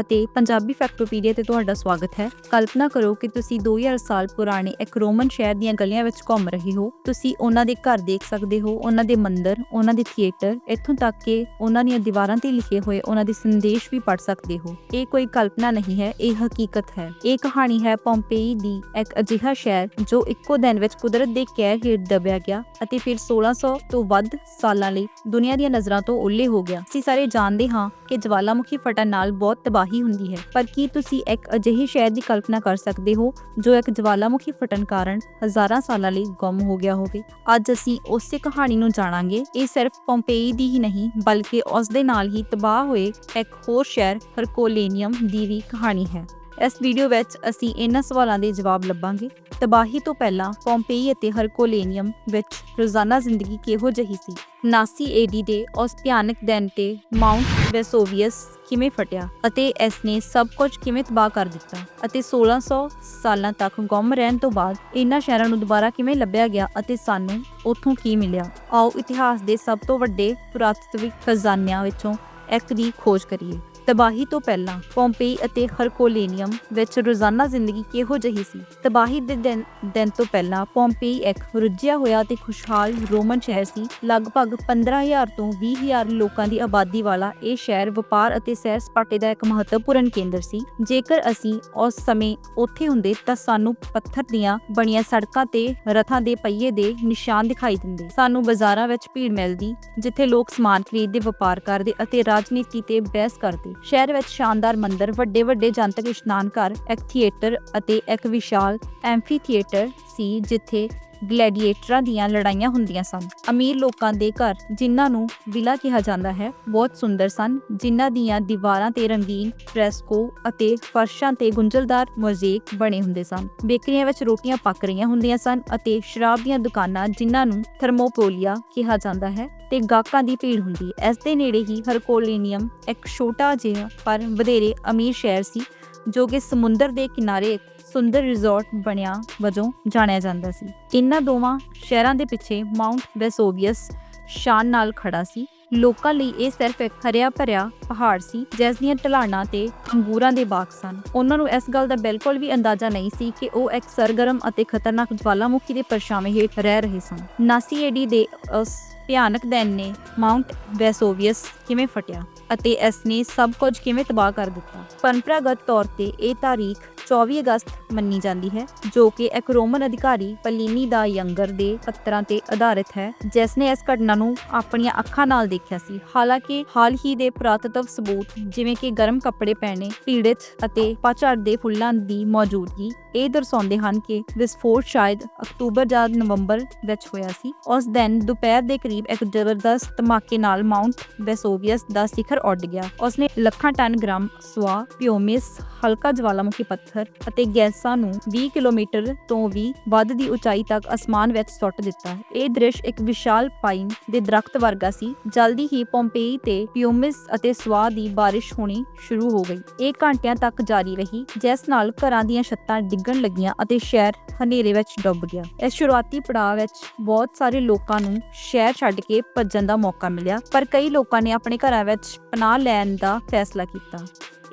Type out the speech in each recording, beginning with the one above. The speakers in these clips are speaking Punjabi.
ਅਤੇ ਪੰਜਾਬੀ ਫੈਕਟੋਪੀਡੀਆ ਤੇ ਤੁਹਾਡਾ ਸਵਾਗਤ ਹੈ। ਕਲਪਨਾ ਕਰੋ ਕਿ ਤੁਸੀਂ 2000 ਸਾਲ ਪੁਰਾਣੇ ਇੱਕ ਰੋਮਨ ਸ਼ਹਿਰ ਦੀਆਂ ਗਲੀਆਂ ਵਿੱਚ ਘੁੰਮ ਰਹੇ ਹੋ। ਤੁਸੀਂ ਉਹਨਾਂ ਦੇ ਘਰ ਦੇਖ ਸਕਦੇ ਹੋ, ਉਹਨਾਂ ਦੇ ਮੰਦਿਰ, ਉਹਨਾਂ ਦੇ ਥੀਏਟਰ ਇੱਥੋਂ ਤੱਕ ਕਿ ਉਹਨਾਂ ਦੀਆਂ ਦੀਵਾਰਾਂ ਤੇ ਲਿਖੇ ਹੋਏ ਉਹਨਾਂ ਦੇ ਸੰਦੇਸ਼ ਵੀ ਪੜ੍ਹ ਸਕਦੇ ਹੋ। ਇਹ ਕੋਈ ਕਲਪਨਾ ਨਹੀਂ ਹੈ, ਇਹ ਹਕੀਕਤ ਹੈ। ਇਹ ਕਹਾਣੀ ਹੈ ਪੋਂਪੇਈ ਦੀ ਇੱਕ ਅਜਿਹਾ ਸ਼ਹਿਰ ਜੋ ਇੱਕੋ ਦਿਨ ਵਿੱਚ ਕੁਦਰਤ ਦੇ ਕਹਿਰ ਹੇਠ ਦਬਿਆ ਗਿਆ ਅਤੇ ਫਿਰ 1600 ਤੋਂ ਵੱਧ ਸਾਲਾਂ ਲਈ ਦੁਨੀਆ ਦੀਆਂ ਨਜ਼ਰਾਂ ਤੋਂ ਓਲੇ ਹੋ ਗਿਆ। ਅਸੀਂ ਸਾਰੇ ਜਾਣਦੇ ਹਾਂ ਕਿ ਜਵਾਲਾਮੁਖੀ ਫਟਣ ਨਾਲ ਬਹੁਤ ਤਬਾਹੀ ਹੁੰਦੀ ਹੈ। ਪਰ ਕੀ ਤੁਸੀਂ ਇੱਕ ਅਜਿਹੇ ਸ਼ਹਿਰ ਦੀ ਕਲਪਨਾ ਕਰ ਸਕਦੇ ਹੋ, ਜੋ ਇੱਕ ਜਵਾਲਾਮੁਖੀ ਫਟਣ ਕਾਰਨ ਹਜ਼ਾਰਾਂ ਸਾਲਾਂ ਲਈ ਗੁੰਮ ਹੋ ਗਿਆ ਹੋਵੇ? ਅੱਜ ਅਸੀਂ ਉਸੇ ਕਹਾਣੀ ਨੂੰ ਜਾਣਾਂਗੇ। ਇਹ ਸਿਰਫ ਪੋਂਪੇਈ ਦੀ ਹੀ ਨਹੀਂ, ਬਲਕਿ ਉਸ ਦੇ ਨਾਲ ਹੀ ਤਬਾਹ ਹੋਏ ਇੱਕ ਹੋਰ ਸ਼ਹਿਰ ਹਰਕੋਲੇਨੀਅਮ ਦੀ ਵੀ ਕਹਾਣੀ ਹੈ। ਇਸ ਵੀਡੀਓ ਵਿੱਚ ਅਸੀਂ ਇਹਨਾਂ ਸਵਾਲਾਂ ਦੇ ਜਵਾਬ ਲੱਭਾਂਗੇ। ਤਬਾਹੀ ਤੋਂ ਪਹਿਲਾਂ ਪੋਂਪੇਈ ਅਤੇ ਹਰਕੋਲੇਨੀਅਮ ਵਿੱਚ ਰੋਜ਼ਾਨਾ ਜ਼ਿੰਦਗੀ ਕਿਹੋ ਜਿਹੀ ਸੀ? 79 ਏਡੀ ਦੇ ਉਸ ਭਿਆਨਕ ਦਿਨ ਤੇ ਮਾਉਂਟ ਵੈਸੋਵੀਅਸ ਕਿਵੇਂ ਫਟਿਆ ਅਤੇ ਇਸ ਨੇ ਸਭ ਕੁਝ ਕਿਵੇਂ ਤਬਾਹ ਕਰ ਦਿੱਤਾ ਅਤੇ 1600 ਸਾਲਾਂ ਤੱਕ ਗੁੰਮ ਰਹਿਣ ਤੋਂ ਬਾਅਦ ਇਹਨਾਂ ਸ਼ਹਿਰਾਂ ਨੂੰ ਦੁਬਾਰਾ ਕਿਵੇਂ ਲੱਭਿਆ ਗਿਆ ਅਤੇ ਸਾਨੂੰ ਉੱਥੋਂ ਕੀ ਮਿਲਿਆ? ਆਓ ਇਤਿਹਾਸ ਦੇ ਸਭ ਤੋਂ ਵੱਡੇ ਪੁਰਾਤਤਵਿਕ ਖਜ਼ਾਨਿਆਂ ਵਿੱਚੋਂ ਇੱਕ ਦੀ ਖੋਜ ਕਰੀਏ। ਤਬਾਹੀ ਤੋਂ ਪਹਿਲਾਂ ਪੋਂਪੇਈ ਅਤੇ ਹਰਕੋਲੇਨੀਅਮ ਵਿੱਚ ਰੋਜ਼ਾਨਾ ਜ਼ਿੰਦਗੀ ਕਿਹੋ ਜਿਹੀ ਸੀ? ਤਬਾਹੀ ਦੇ ਦਿਨ ਦਿਨ ਤੋਂ ਪਹਿਲਾਂ ਪੋਂਪੇਈ ਇੱਕ ਰੁੱਝਿਆ ਹੋਇਆ ਤੇ ਖੁਸ਼ਹਾਲ ਰੋਮਨ ਸ਼ਹਿਰ ਸੀ। ਲਗਭਗ 15000 ਤੋਂ 20000 ਲੋਕਾਂ ਦੀ ਆਬਾਦੀ ਵਾਲਾ ਇਹ ਸ਼ਹਿਰ ਵਪਾਰ ਅਤੇ ਸੈਰ ਸਪਾਟੇ ਦਾ ਇੱਕ ਮਹੱਤਵਪੂਰਨ ਕੇਂਦਰ ਸੀ। ਜੇਕਰ ਅਸੀਂ ਉਸ ਸਮੇਂ ਉੱਥੇ ਹੁੰਦੇ ਤਾਂ ਸਾਨੂੰ ਪੱਥਰ ਦੀਆਂ ਬਣੀਆਂ ਸੜਕਾਂ ਤੇ ਰਥਾਂ ਦੇ ਪਹੀਏ ਦੇ ਨਿਸ਼ਾਨ ਦਿਖਾਈ ਦਿੰਦੇ। ਸਾਨੂੰ ਬਾਜ਼ਾਰਾਂ ਵਿੱਚ ਭੀੜ ਮਿਲਦੀ, ਜਿੱਥੇ ਲੋਕ ਸਮਾਨ ਖਰੀਦਦੇ, ਵਪਾਰ ਕਰਦੇ ਅਤੇ ਰਾਜਨੀਤੀ ਤੇ ਬਹਿਸ ਕਰਦੇ। ਸ਼ਹਿਰ ਵਿੱਚ ਸ਼ਾਨਦਾਰ ਮੰਦਿਰ, ਵੱਡੇ ਵੱਡੇ ਜਨਤਕ ਇਸ਼ਨਾਨ ਘਰ ਇੱਕ ਥੀਏਟਰ ਅਤੇ ਇੱਕ ਵਿਸ਼ਾਲ ਐਂਫੀ ਥੀਏਟਰ ਸੀ ਜਿੱਥੇ ਗਲੈਡੀਏਟਰਾਂ ਦੀਆਂ ਲੜਾਈਆਂ ਹੁੰਦੀਆਂ ਸਨ। ਅਮੀਰ ਲੋਕਾਂ ਦੇ ਘਰ, ਜਿਨ੍ਹਾਂ ਨੂੰ ਵਿਲਾ ਕਿਹਾ ਜਾਂਦਾ ਹੈ, ਬਹੁਤ ਸੁੰਦਰ ਸਨ, ਜਿਨ੍ਹਾਂ ਦੀਆਂ ਦੀਵਾਰਾਂ ਤੇ ਰੰਗੀਨ ਫ੍ਰੈਸਕੋ ਅਤੇ ਫਰਸ਼ਾਂ ਤੇ ਗੁੰਝਲਦਾਰ ਮੋਜ਼ੇਕ ਬਣੇ ਹੁੰਦੇ ਸਨ। ਬੇਕਰੀਆਂ ਵਿੱਚ ਰੋਟੀਆਂ ਪੱਕ ਰਹੀਆਂ ਹੁੰਦੀਆਂ ਸਨ ਅਤੇ ਸ਼ਰਾਬ ਦੀਆਂ ਦੁਕਾਨਾਂ, ਜਿਨ੍ਹਾਂ ਨੂੰ ਥਰਮੋਪੋਲੀਆ ਕਿਹਾ ਜਾਂਦਾ ਹੈ, ਤੇ ਗਾਹਕਾਂ ਦੀ ਭੀੜ ਹੁੰਦੀ। ਇਸ ਦੇ ਨੇੜੇ ਹੀ ਹਰਕੋਲੇਨੀਅਮ ਇੱਕ ਛੋਟਾ ਜਿਹਾ, ਪਰ ਵਧੇਰੇ ਅਮੀਰ ਸ਼ਹਿਰ ਸੀ, ਜੋ ਕਿ ਸਮੁੰਦਰ ਦੇ ਕਿਨਾਰੇ ਸੁੰਦਰ ਰਿਜ਼ੋਰਟ ਬਣਿਆ ਵਜੋਂ ਜਾਣਿਆ ਜਾਂਦਾ ਸੀ। ਇਨ੍ਹਾਂ ਦੋਵਾਂ ਸ਼ਹਿਰਾਂ ਦੇ ਪਿੱਛੇ ਮਾਉਂਟ ਵੈਸੋਵੀਅਸ ਸ਼ਾਨ ਨਾਲ ਖੜਾ ਸੀ। ਲੋਕਾਂ ਲਈ ਇਹ ਸਿਰਫ ਇੱਕ ਹਰਿਆ ਭਰਿਆ ਪਹਾੜ ਸੀ, ਜਿਸ ਦੀਆਂ ਢਲਾਣਾਂ ਤੇ ਅੰਗੂਰਾਂ ਦੇ ਬਾਗ ਸਨ। ਉਹਨਾਂ ਨੂੰ ਇਸ ਗੱਲ ਦਾ ਬਿਲਕੁਲ ਵੀ ਅੰਦਾਜ਼ਾ ਨਹੀਂ ਸੀ ਕਿ ਉਹ ਇੱਕ ਸਰਗਰਮ ਅਤੇ ਖਤਰਨਾਕ ਜਵਾਲਾਮੁਖੀ ਦੇ ਪਰਛਾਵੇਂ ਹੇਠ ਰਹਿ ਰਹੇ ਸਨ। 79 ਏਡੀ ਦੇ ਉਸ ਭਿਆਨਕ ਦਿਨ ਨੇ ਮਾਉਂਟ ਵੈਸੋਵੀਅਸ ਕਿਵੇਂ ਫਟਿਆ ਅਤੇ ਇਸ ਨੇ ਸਭ ਕੁਝ ਕਿਵੇਂ ਤਬਾਹ ਕਰ ਦਿੱਤਾ? ਪਰੰਪਰਾਗਤ ਤੌਰ ਤੇ ਇਹ ਤਾਰੀਖ 24 ਅਗਸਤ ਮੰਨੀ ਜਾਂਦੀ ਹੈ, ਜੋ ਕਿ ਇੱਕ ਰੋਮਨ ਅਧਿਕਾਰੀ ਪਲੀਨੀ ਦਾ ਯੰਗਰ ਦੇ ਪੱਤਰਾਂ ਤੇ ਆਧਾਰਿਤ ਹੈ ਜਿਸ ਨੇ ਇਸ ਘਟਨਾ ਨੂੰ ਆਪਣੀਆਂ ਅੱਖਾਂ ਨਾਲ ਦੇਖਿਆ ਸੀ। ਹਾਲਾਂਕਿ, ਹਾਲ ਹੀ ਦੇ ਪੁਰਾਤਤਵ ਸਬੂਤ ਜਿਵੇਂ ਕਿ ਗਰਮ ਕੱਪੜੇ ਪਹਿਨੇ, ਪੀੜਿਤ ਅਤੇ ਪਤਝੜ ਦੇ ਫੁੱਲਾਂ ਦੀ ਮੌਜੂਦਗੀ ਇਹ ਦਰਸਾਉਂਦੇ ਹਨ ਕਿ ਵਿਸਫੋਟ ਸ਼ਾਇਦ ਅਕਤੂਬਰ ਜਾਂ ਨਵੰਬਰ ਵਿੱਚ ਹੋਇਆ ਸੀ। ਉਸ ਦਿਨ ਦੁਪਹਿਰ ਦੇ ਕਰੀਬ ਇੱਕ ਜ਼ਬਰਦਸਤ ਧਮਾਕੇ ਨਾਲ ਮਾਉਂਟ ਵੈਸੋਵੀਅਸ ਦਾ ਸਿਖਰ ਉੱਡ ਗਿਆ। ਉਸਨੇ ਲੱਖਾਂ ਟਨ ਗ੍ਰਾਮ ਸਵਾ ਪਿਓਮਿਸ, ਹਲਕਾ ਜਵਾਲਾਮੁਖੀ ਪੱਥਰ ਅਤੇ ਗੈਸਾਂ ਨੂੰ 20 ਕਿਲੋਮੀਟਰ ਤੋਂ ਵੀ ਵੱਧ ਦੀ ਉਚਾਈ ਤੱਕ ਅਸਮਾਨ ਵਿੱਚ ਸੁੱਟ ਦਿੱਤਾ। ਇਹ ਦ੍ਰਿਸ਼ ਇੱਕ ਵਿਸ਼ਾਲ ਪਾਈਨ ਦੇ ਦਰਖਤ ਵਰਗਾ ਸੀ। ਜਲਦੀ ਹੀ ਪੋਂਪੇਈ ਤੇ ਪਿਓਮਿਸ ਅਤੇ ਸਵਾ ਦੀ ਬਾਰਿਸ਼ ਹੋਣੀ ਸ਼ੁਰੂ ਹੋ ਗਈ। ਇਹ ਘੰਟਿਆਂ ਤੱਕ ਜਾਰੀ ਰਹੀ, ਜਿਸ ਨਾਲ ਘਰਾਂ ਦੀਆਂ ਛੱਤਾਂ ਡਿੱਗਣ ਲੱਗੀਆਂ ਅਤੇ ਸ਼ਹਿਰ ਹਨੇਰੇ ਵਿੱਚ ਡੁੱਬ ਗਿਆ। ਇਸ ਸ਼ੁਰੂਆਤੀ ਪੜਾਅ ਵਿੱਚ ਬਹੁਤ ਸਾਰੇ ਲੋਕਾਂ ਨੂੰ ਸ਼ਹਿਰ ਛੱਡ ਕੇ ਭੱਜਣ ਦਾ ਮੌਕਾ ਮਿਲਿਆ, ਪਰ ਕਈ ਲੋਕਾਂ ਨੇ ਆਪਣੇ ਘਰਾਂ ਵਿੱਚ ਪਨਾਹ ਲੈਣ ਦਾ ਫੈਸਲਾ ਕੀਤਾ।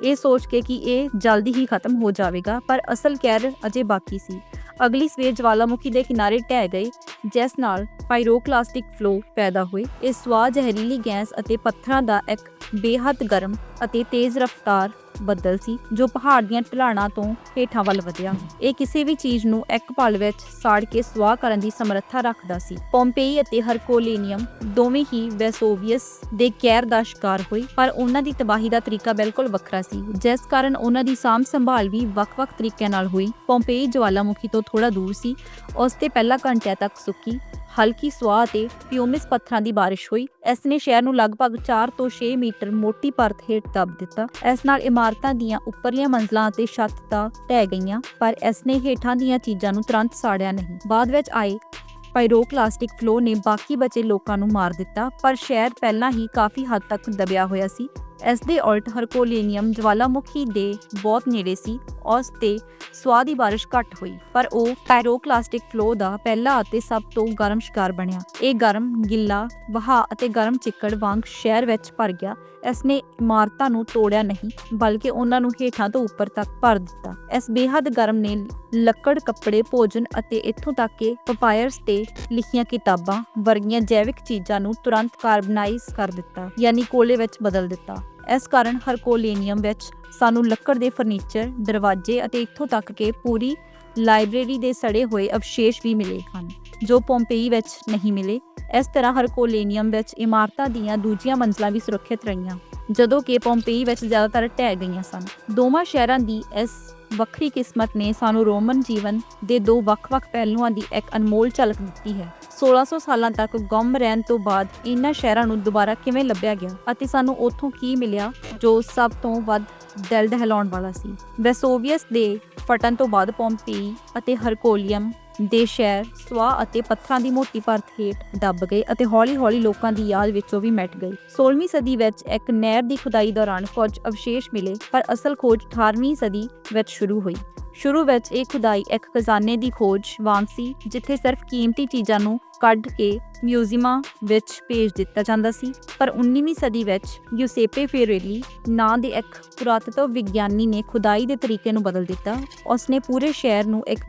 ਇਹ ਸੋਚ ਕੇ ਕਿ ਇਹ ਜਲਦੀ ਹੀ ਖਤਮ ਹੋ ਜਾਵੇਗਾ, ਪਰ ਅਸਲ ਕਹਿਰ ਅਜੇ ਬਾਕੀ ਸੀ। ਅਗਲੀ ਸਵੇਰ ਜਵਾਲਾਮੁਖੀ ਦੇ ਕਿਨਾਰੇ ਢਹਿ ਗਏ, ਜਿਸ ਨਾਲ ਪਾਇਰੋਕਲਾਸਟਿਕ ਫਲੋ ਪੈਦਾ ਹੋਏ। ਇਹ ਸਵਾਹ ਜ਼ਹਿਰੀਲੀ ਗੈਸ ਅਤੇ ਪੱਥਰਾਂ ਦਾ ਇੱਕ ਬੇਹੱਦ ਗਰਮ ਅਤੇ ਤੇਜ਼ ਰਫ਼ਤਾਰ ਬੱਦਲ ਸੀ, ਜੋ ਪਹਾੜ ਦੀਆਂ ਢਲਾਣਾਂ ਤੋਂ ਹੇਠਾਂ ਵੱਲ ਵਧਿਆ। ਇਹ ਕਿਸੇ ਵੀ ਚੀਜ਼ ਨੂੰ ਇੱਕ ਪਲ ਵਿੱਚ ਸਾੜ ਕੇ ਸਵਾਹ ਕਰਨ ਦੀ ਸਮਰੱਥਾ ਰੱਖਦਾ ਸੀ। ਪੋਂਪੇਈ ਅਤੇ ਹਰਕੋਲੇਨੀਅਮ ਦੋਵੇਂ ਹੀ ਵੈਸੋਵੀਅਸ ਦੇ ਕਹਿਰ ਦਾ ਸ਼ਿਕਾਰ ਹੋਏ, ਪਰ ਉਹਨਾਂ ਦੀ ਤਬਾਹੀ ਦਾ ਤਰੀਕਾ ਬਿਲਕੁਲ ਵੱਖਰਾ ਸੀ। ਜਿਸ ਕਾਰਨ ਉਹਨਾਂ ਦੀ ਸਾਂਭ ਸੰਭਾਲ ਵੀ ਵੱਖ-ਵੱਖ ਤਰੀਕਿਆਂ ਨਾਲ ਹੋਈ। ਪੋਂਪੇਈ ਜਵਾਲਾਮੁਖੀ ਤੋਂ ਥੋੜਾ ਦੂਰ ਸੀ। ਉਸ ਤੇ ਪਹਿਲਾ ਘੰਟਿਆਂ ਤੱਕ ਸੁੱਕੀ ਹਲਕੀ ਸਵਾਹ ਤੇ ਪਿਓਮਿਸ ਪੱਥਰਾਂ ਦੀ ਬਾਰਿਸ਼ ਹੋਈ। ਇਸ ਨੇ ਸ਼ਹਿਰ ਨੂੰ ਲਗਭਗ 4 ਤੋਂ 6 ਮੀਟਰ ਮੋਟੀ ਪਰਤ ਹੇਠ ਦਬ ਦਿੱਤਾ। ਇਸ ਨਾਲ ਇਮਾਰਤਾਂ ਦੀਆਂ ਉੱਪਰਲੀਆਂ ਮੰਜ਼ਲਾਂ ਅਤੇ ਛੱਤ ਤਾਂ ਢਹਿ ਗਈਆਂ, ਪਰ ਇਸ ਨੇ ਹੇਠਾਂ ਦੀਆਂ ਚੀਜ਼ਾਂ ਨੂੰ ਤੁਰੰਤ ਸਾੜਿਆ ਨਹੀਂ। ਬਾਅਦ ਵਿੱਚ ਆਏ ਪਾਇਰੋਕਲਾਸਟਿਕ ਫਲੋ ਨੇ ਬਾਕੀ ਬਚੇ ਲੋਕਾਂ ਨੂੰ ਮਾਰ ਦਿੱਤਾ, ਪਰ ਸ਼ਹਿਰ ਪਹਿਲਾਂ ਹੀ ਕਾਫੀ ਹੱਦ ਤੱਕ ਦਬਿਆ ਹੋਇਆ ਸੀ। ਇਸ ਦੇ ਉਲਟ ਹਰਕੋਲੇਨੀਅਮ ਜਵਾਲਾਮੁਖੀ ਦੇ ਬਹੁਤ ਨੇੜੇ ਸੀ, ਉਸ ਤੇ ਸਵਾਹ ਦੀ ਬਾਰਿਸ਼ ਘੱਟ ਹੋਈ, ਪਰ ਉਹ ਪਾਇਰੋਕਲਾਸਟਿਕ ਫਲੋ ਦਾ ਪਹਿਲਾ ਅਤੇ ਸਭ ਤੋਂ ਗਰਮ ਸ਼ਿਕਾਰ ਬਣਿਆ। ਇਹ ਗਰਮ ਗਿੱਲਾ ਵਹਾ ਅਤੇ ਗਰਮ ਚਿੱਕੜ ਵਾਂਗ ਸ਼ਹਿਰ ਵਿੱਚ ਭਰ ਗਿਆ। ਇਸ ਨੇ ਇਮਾਰਤਾਂ ਨੂੰ ਤੋੜਿਆ ਨਹੀਂ, ਬਲਕਿ ਉਹਨਾਂ ਨੂੰ ਹੇਠਾਂ ਤੋਂ ਉੱਪਰ ਤੱਕ ਭਰ ਦਿੱਤਾ। ਇਸ ਬੇਹੱਦ ਗਰਮ ਨੇ ਲੱਕੜ ਕੱਪੜੇ, ਭੋਜਨ ਅਤੇ ਇੱਥੋਂ ਤੱਕ ਕਿ ਪਪਾਇਰਸ ਤੇ ਲਿਖੀਆਂ ਕਿਤਾਬਾਂ ਵਰਗੀਆਂ ਜੈਵਿਕ ਚੀਜ਼ਾਂ ਨੂੰ ਤੁਰੰਤ ਕਾਰਬਨਾਈਜ਼ ਕਰ ਦਿੱਤਾ, ਯਾਨੀ ਕੋਲੇ ਵਿੱਚ ਬਦਲ ਦਿੱਤਾ। ਇਸ ਕਾਰਨ ਹਰਕੋਲੇਨੀਅਮ ਵਿੱਚ ਸਾਨੂੰ ਲੱਕੜ ਦੇ ਫਰਨੀਚਰ, ਦਰਵਾਜ਼ੇ ਅਤੇ ਇੱਥੋਂ ਤੱਕ ਕਿ ਪੂਰੀ ਲਾਇਬ੍ਰੇਰੀ ਦੇ ਸੜੇ ਹੋਏ ਅਵਸ਼ੇਸ਼ ਵੀ ਮਿਲੇ ਹਨ, ਜੋ ਪੋਂਪੇਈ ਵਿੱਚ ਨਹੀਂ ਮਿਲੇ। ਇਸ ਤਰ੍ਹਾਂ ਹਰਕੋਲੇਨੀਅਮ ਵਿੱਚ ਇਮਾਰਤਾਂ ਦੀਆਂ ਦੂਜੀਆਂ ਮੰਜ਼ਲਾਂ ਵੀ ਸੁਰੱਖਿਅਤ ਰਹੀਆਂ। ਜਦੋਂ ਕਿ ਪੋਂਪੇਈ ਵਿੱਚ ਜ਼ਿਆਦਾਤਰ ਢਹਿ ਗਈਆਂ ਸਨ। ਦੋਵਾਂ ਸ਼ਹਿਰਾਂ ਦੀ ਇਸ ਵੱਖਰੀ ਕਿਸਮਤ ਨੇ ਸਾਨੂੰ ਰੋਮਨ ਜੀਵਨ ਦੇ ਦੋ ਵੱਖ-ਵੱਖ ਪਹਿਲੂਆਂ ਦੀ ਇੱਕ ਅਨਮੋਲ ਝਲਕ ਦਿੱਤੀ ਹੈ। 1600 ਸਾਲਾਂ ਤੱਕ ਗੁੰਮ ਰਹਿਣ ਤੋਂ ਬਾਅਦ ਇਹਨਾਂ ਸ਼ਹਿਰਾਂ ਨੂੰ ਦੁਬਾਰਾ ਕਿਵੇਂ ਲੱਭਿਆ ਗਿਆ ਅਤੇ ਸਾਨੂੰ ਉੱਥੋਂ ਕੀ ਮਿਲਿਆ, ਜੋ ਸਭ ਤੋਂ ਵੱਧ ਦਿਲ ਦਹਿਲਾਉਣ ਵਾਲਾ ਸੀ। ਵੈਸੋਵੀਅਸ ਦੇ ਫਟਣ ਤੋਂ ਬਾਅਦ ਪੋਂਪੇਈ ਅਤੇ ਹਰਕੋਲੀਅਮ ਦੇ ਸ਼ਹਿਰ ਸਵਾ ਅਤੇ ਪੱਥਰਾਂ ਦੀ ਮੋਟੀ ਪਰਤ ਹੇਠ ਦੱਬ ਗਏ ਅਤੇ ਹੌਲੀ-ਹੌਲੀ ਲੋਕਾਂ ਦੀ ਯਾਦ ਵਿੱਚੋਂ ਵੀ ਮਿਟ ਗਈ 16ਵੀਂ ਸਦੀ ਵਿੱਚ ਇੱਕ ਨਹਿਰ ਦੀ ਖੁਦਾਈ ਦੌਰਾਨ ਕੁਝ ਅਵਸ਼ੇਸ਼ ਮਿਲੇ, ਪਰ ਅਸਲ ਖੋਜ 18ਵੀਂ ਸਦੀ ਵਿੱਚ ਸ਼ੁਰੂ ਹੋਈ। ਸ਼ੁਰੂ ਵਿੱਚ ਇਹ ਖੁਦਾਈ ਇੱਕ ਖਜ਼ਾਨੇ ਦੀ ਖੋਜ ਵਾਂਗ ਸੀ ਜਿੱਥੇ ਸਿਰਫ ਕੀਮਤੀ ਚੀਜ਼ਾਂ ਨੂੰ ਕੱਢ ਕੇ ਮਿਊਜ਼ੀਅਮਾਂ ਵਿੱਚ ਭੇਜ ਦਿੱਤਾ ਜਾਂਦਾ ਸੀ। ਪਰ 19ਵੀਂ ਸਦੀ ਵਿੱਚ ਯੂਸੇਪੇ ਫੇਰੇਲੀ ਨਾਂ ਦੇ ਇੱਕ ਪੁਰਾਤਤਵ ਵਿਗਿਆਨੀ ਨੇ ਖੁਦਾਈ ਦੇ ਤਰੀਕੇ ਨੂੰ ਬਦਲ ਦਿੱਤਾ। ਉਸਨੇ ਪੂਰੇ ਸ਼ਹਿਰ ਨੂੰ ਇੱਕ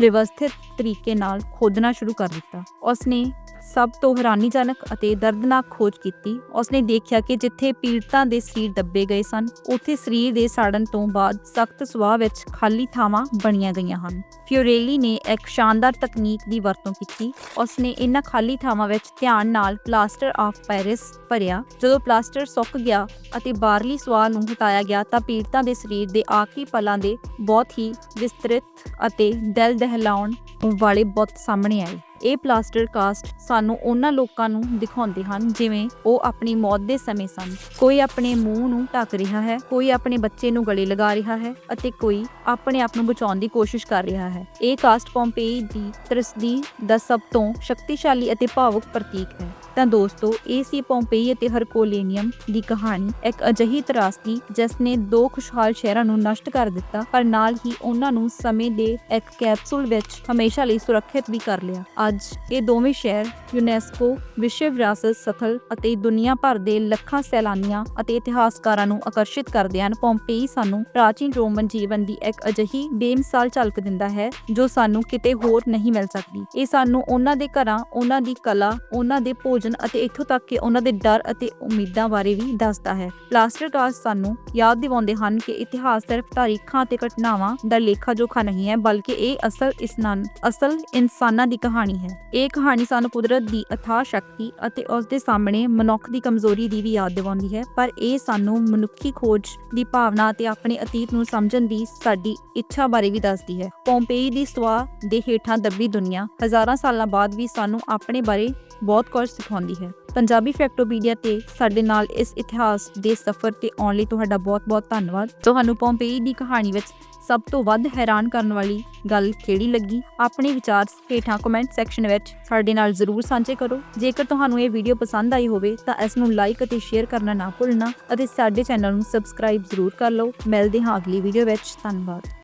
ਵਿਵਸਥਿਤ ਤਰੀਕੇ ਨਾਲ ਖੋਦਣਾ ਸ਼ੁਰੂ ਕਰ ਦਿੱਤਾ। ਉਸਨੇ ਸਭ ਤੋਂ ਹੈਰਾਨੀਜਨਕ ਅਤੇ ਦਰਦਨਾਕ ਖੋਜ ਕੀਤੀ। ਉਸਨੇ ਦੇਖਿਆ ਕਿ ਜਿੱਥੇ ਪੀੜਤਾਂ ਦੇ ਸਰੀਰ ਦੱਬੇ ਗਏ ਸਨ, ਉੱਥੇ ਸਰੀਰ ਦੇ ਸਾੜਨ ਤੋਂ ਬਾਅਦ ਸਖਤ ਸੁਆਹ ਵਿੱਚ ਖਾਲੀ ਥਾਵਾਂ ਬਣੀਆਂ ਗਈਆਂ ਹਨ। ਫਿਓਰੇਲੀ ਨੇ ਇੱਕ ਸ਼ਾਨਦਾਰ ਤਕਨੀਕ ਦੀ ਵਰਤੋਂ ਕੀਤੀ। ਉਸਨੇ ਇਹਨਾਂ ਖਾਲੀ ਥਾਵਾਂ ਵਿੱਚ ਧਿਆਨ ਨਾਲ ਪਲਾਸਟਰ ਆਫ ਪੈਰਿਸ ਭਰਿਆ। ਜਦੋਂ ਪਲਾਸਟਰ ਸੁੱਕ ਗਿਆ ਅਤੇ ਬਾਹਰਲੀ ਸੁਆਹ ਨੂੰ ਹਟਾਇਆ ਗਿਆ ਤਾਂ ਪੀੜਤਾਂ ਦੇ ਸਰੀਰ ਦੇ ਆਖਰੀ ਪਲਾਂ ਦੇ ਬਹੁਤ ਹੀ ਵਿਸਤ੍ਰਿਤ ਅਤੇ ਦਿਲ ਦਹਿਲਾਉਣ ਵਾਲੇ ਬੁੱਤ ਸਾਹਮਣੇ ਆਏ। ਇਹ ਪਲਾਸਟਰ ਕਾਸਟ ਸਾਨੂੰ ਉਹਨਾਂ ਲੋਕਾਂ ਨੂੰ ਦਿਖਾਉਂਦੇ ਹਨ ਜਿਵੇਂ ਉਹ ਆਪਣੀ ਮੌਤ ਦੇ ਸਮੇਂ ਸਨ। ਕੋਈ ਆਪਣੇ ਮੂੰਹ ਨੂੰ ਢੱਕ ਰਿਹਾ ਹੈ, ਕੋਈ ਆਪਣੇ ਬੱਚੇ ਨੂੰ ਗਲੇ ਲਗਾ ਰਿਹਾ ਹੈ ਅਤੇ ਕੋਈ ਆਪਣੇ ਆਪ ਨੂੰ ਬਚਾਉਣ ਦੀ ਕੋਸ਼ਿਸ਼ ਕਰ ਰਿਹਾ ਹੈ। ਇਹ ਕਾਸਟ ਪੋਂਪੇਈ ਦੀ ਤਰਸਦੀ ਦਾ ਸਭ ਤੋਂ ਸ਼ਕਤੀਸ਼ਾਲੀ ਅਤੇ ਭਾਵੁਕ ਪ੍ਰਤੀਕ ਹੈ। ਤਾਂ ਦੋਸਤੋ, ਇਹ ਸੀ ਪੋਂਪੇਈ ਅਤੇ ਹਰਕੋਲੇਨੀਅਮ ਦੀ ਕਹਾਣੀ। ਇੱਕ ਅਜਿਹੀ ਤਰਾਸਦੀ ਜਿਸ ਨੇ ਦੋ ਖੁਸ਼ਹਾਲ ਸ਼ਹਿਰਾਂ ਨੂੰ ਨਸ਼ਟ ਕਰ ਦਿੱਤਾ, ਪਰ ਨਾਲ ਹੀ ਉਹਨਾਂ ਨੂੰ ਸਮੇਂ ਦੇ ਇੱਕ ਕੈਪਸੂਲ ਵਿੱਚ ਹਮੇਸ਼ਾ ਲਈ ਸੁਰੱਖਿਅਤ ਵੀ ਕਰ ਲਿਆ। ਅੱਜ ਇਹ ਦੋਵੇਂ ਸ਼ਹਿਰ ਯੂਨੈਸਕੋ ਵਿਸ਼ਵ ਵਿਰਾਸਤ ਸਥਲ ਅਤੇ ਦੁਨੀਆ ਭਰ ਦੇ ਲੱਖਾਂ ਸੈਲਾਨੀਆਂ ਅਤੇ ਇਤਿਹਾਸਕਾਰਾਂ ਨੂੰ ਆਕਰਸ਼ਿਤ ਕਰਦੇ ਹਨ। ਪੋਂਪੇਈ ਸਾਨੂੰ ਪ੍ਰਾਚੀਨ ਰੋਮਨ ਜੀਵਨ ਦੀ ਇੱਕ ਅਜਿਹੀ ਬੇਮਿਸਾਲ ਝਲਕ ਦਿੰਦਾ ਹੈ, ਜੋ ਸਾਨੂੰ ਕਿਤੇ ਹੋਰ ਨਹੀਂ ਮਿਲ ਸਕਦੀ। ਇਹ ਸਾਨੂੰ ਉਹਨਾਂ ਦੇ ਘਰਾਂ, ਉਹਨਾਂ ਦੀ ਕਲਾ, ਉਹਨਾਂ ਦੇ ਭੋਜਨ ਅਤੇ ਇੱਥੋਂ ਤੱਕ ਕਿ ਉਹਨਾਂ ਦੇ ਡਰ ਅਤੇ ਉਮੀਦਾਂ ਬਾਰੇ ਵੀ ਦੱਸਦਾ ਹੈ। ਪਲਾਸਟਰ ਕਾਸਟ ਸਾਨੂੰ ਯਾਦ ਦਿਵਾਉਂਦੇ ਹਨ ਕਿ ਇਤਿਹਾਸ ਸਿਰਫ ਤਾਰੀਖਾਂ ਅਤੇ ਘਟਨਾਵਾਂ ਦਾ ਲੇਖਾ ਜੋਖਾ ਨਹੀਂ ਹੈ, ਬਲਕਿ ਇਹ ਅਸਲ ਇਸਨਾਨ, ਅਸਲ ਇਨਸਾਨਾਂ ਦੀ ਕਹਾਣੀ ਹੈ। ਇਹ ਕਹਾਣੀ ਸਾਨੂੰ ਕੁਦਰਤ ਦੀ ਅਥਾਹ ਸ਼ਕਤੀ ਅਤੇ ਉਸ ਦੇ ਸਾਹਮਣੇ ਮਨੁੱਖ ਦੀ ਕਮਜ਼ੋਰੀ ਦੀ ਵੀ ਯਾਦ ਦਿਵਾਉਂਦੀ ਹੈ, ਪਰ ਇਹ ਸਾਨੂੰ ਮਨੁੱਖੀ ਖੋਜ ਦੀ ਭਾਵਨਾ ਅਤੇ ਆਪਣੇ ਅਤੀਤ ਨੂੰ ਸਮਝਣ ਦੀ ਸਾਡੀ ਇੱਛਾ ਬਾਰੇ ਵੀ ਦੱਸਦੀ ਹੈ। ਪੋਂਪੇਈ ਦੀ ਸਵਾ ਦੇ ਹੇਠਾਂ ਦੱਬੀ ਦੁਨੀਆ ਹਜ਼ਾਰਾਂ ਸਾਲਾਂ ਬਾਅਦ ਵੀ ਸਾਨੂੰ ਆਪਣੇ ਬਾਰੇ ਬਹੁਤ ਕੁਝ ਸਿਖਾਉਂਦੀ ਹੈ। ਪੰਜਾਬੀ ਫੈਕਟੋਪੀਡੀਆ ਤੇ ਸਾਡੇ ਨਾਲ ਇਸ ਇਤਿਹਾਸ ਦੇ ਸਫ਼ਰ ਤੇ ਆਉਣ ਲਈ ਤੁਹਾਡਾ ਬਹੁਤ-ਬਹੁਤ ਧੰਨਵਾਦ। ਤੁਹਾਨੂੰ ਪੋਂਪੇਈ ਦੀ ਕਹਾਣੀ ਵਿੱਚ ਸਭ ਤੋਂ ਵੱਧ ਹੈਰਾਨ ਕਰਨ ਵਾਲੀ ਗੱਲ ਕਿਹੜੀ ਲੱਗੀ? ਆਪਣੇ ਵਿਚਾਰ ਹੇਠਾਂ ਕਮੈਂਟ ਸੈਕਸ਼ਨ ਵਿੱਚ ਸਾਡੇ ਨਾਲ ਜ਼ਰੂਰ ਸਾਂਝੇ ਕਰੋ। ਜੇਕਰ ਤੁਹਾਨੂੰ ਇਹ ਵੀਡੀਓ ਪਸੰਦ ਆਈ ਹੋਵੇ, ਤਾਂ ਇਸ ਨੂੰ ਲਾਈਕ ਅਤੇ ਸ਼ੇਅਰ ਕਰਨਾ ਨਾ ਭੁੱਲਣਾ ਅਤੇ ਸਾਡੇ ਚੈਨਲ ਨੂੰ ਸਬਸਕ੍ਰਾਈਬ ਜ਼ਰੂਰ ਕਰ ਲਓ। ਮਿਲਦੇ ਹਾਂ ਅਗਲੀ ਵੀਡੀਓ ਵਿੱਚ। ਧੰਨਵਾਦ।